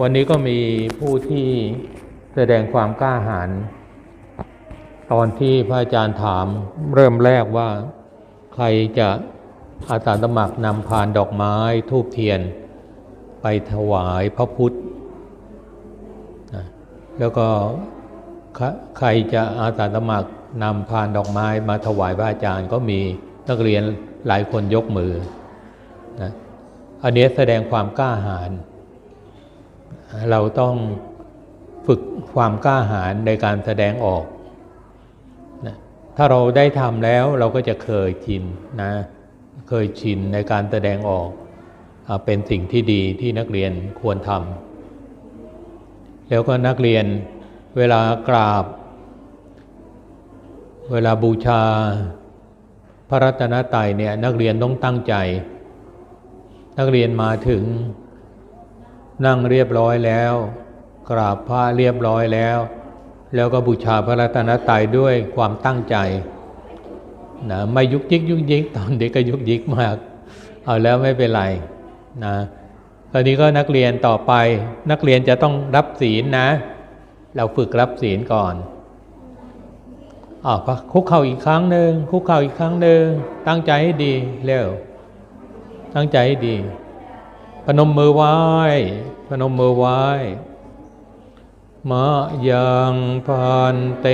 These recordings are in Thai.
วันนี้ก็มีผู้ที่แสดงความกล้าหาญตอนที่พระอาจารย์ถามเริ่มแรกว่าใครจะอาสาสมัครนำพานดอกไม้ทูบเทียน ไปถวายพระพุทธ แล้วก็ใครใครจะอาสาสมัครนำพานดอกไม้มาถวายพระอาจารย์ก็มีนักเรียนหลายคนยกมือนะอันนี้แสดงความกล้าหาญ เราต้องฝึกความกล้าหาญในการแสดงออกนะถ้าเราได้ทำแล้วเราก็จะเคยชินนะเคยชินในการแสดงออกอเป็นสิ่งที่ดีที่นักเรียนควรทำแล้วก็นักเรียนเวลากราบ เวลาบูชา พระรัตนตรัยเนี่ยนักเรียนต้องตั้งใจ นักเรียนมาถึง นั่งเรียบร้อยแล้ว กราบพระเรียบร้อยแล้ว แล้วก็บูชาพระรัตนตรัยด้วยความตั้งใจนะไม่ยุกยิกยุกยิกตอนเด็กก็ยุกยิกมาก เอาแล้วไม่เป็นไรนะตอนนี้ก็นักเรียนต่อไป นักเรียนจะต้องรับศีลนะ เราฝึกรับศีลก่อนอ่าคุกเข่าอีกครั้งหนึ่งคุกเข่าอีกครั้งหนึ่งตั้งใจให้ดีเร็วตั้งใจให้ดี พนมมือไหว้ พนมมือไหว้ มะยังพันเต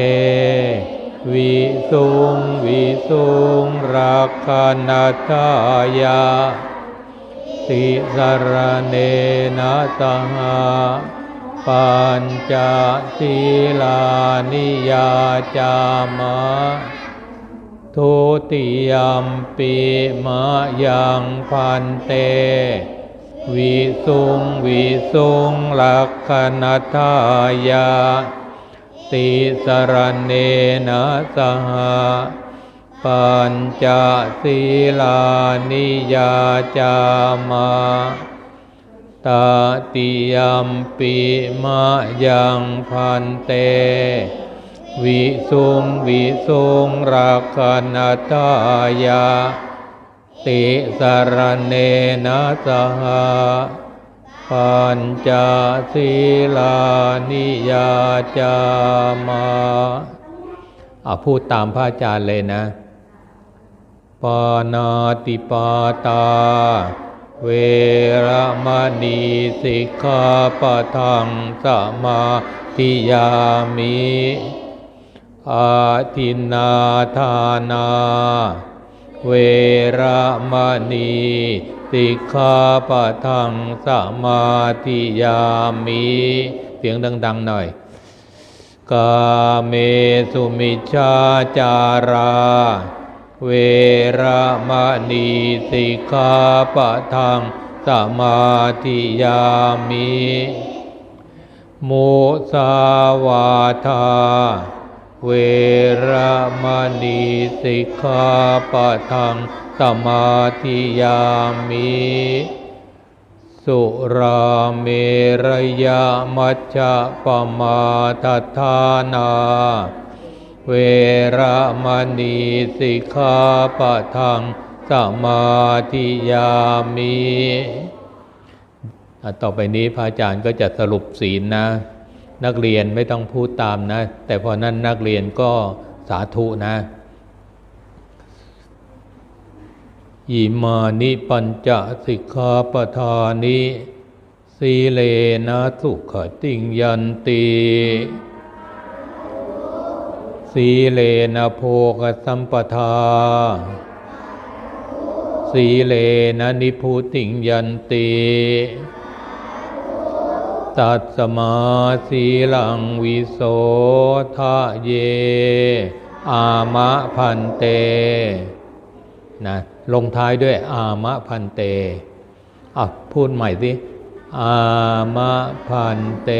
วิสุงวิสุงรักขณทายาติสรเนนะสหปัญจศีลานิยาจามะทุติยมปีมะยังพันเต วิสุงวิสุงลักขณทายาติสรเนนะสหปัญจศีลานิยาจามะตติยมปีมะยังพันเต วิสุงวิสุงรักขณทายา ติสารเนนะสหปัญจศีลานิยาจามะอะพูดตามพระอาจารย์เลยนะปานาติปาตา เวรมณีสิกขาปะทังสมาธิยามิอาทินนาทานา เวรมณีสิกขาปะทังสมาธิยามิเสียงดัง ๆ หน่อย กาเมสุมิชาจารา เวรมณีสิกขาปะทังสมาธิยามิมุสาวาทา เวรมณีสิกขาปะทังสมาธิยามิ สุราเมรยามัจจะปมาทัฏฐานา เวรมณีสิกขาปะทังสมาธิยามิต่อไปนี้พระอาจารย์ก็จะสรุปศีลนะ นักเรียนไม่ต้องพูดตามนะ แต่พอนั้นนักเรียนก็สาธุนะอิมานิปัญจสิกขาปทานิสีเลนะสุขติงยันติสีเลนะโภกสัมปทา สีเลนะนิพุติงยันติ ตัดสมาสีลังวิโสทะเย อามะพันเตนะลงท้ายด้วยอามะพันเตอะพูดใหม่สิ อามะพันเต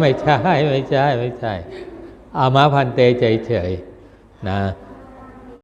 ไม่ใช่ ไม่ใช่ ไม่ใช่ อามะพันเตเฉยๆนะ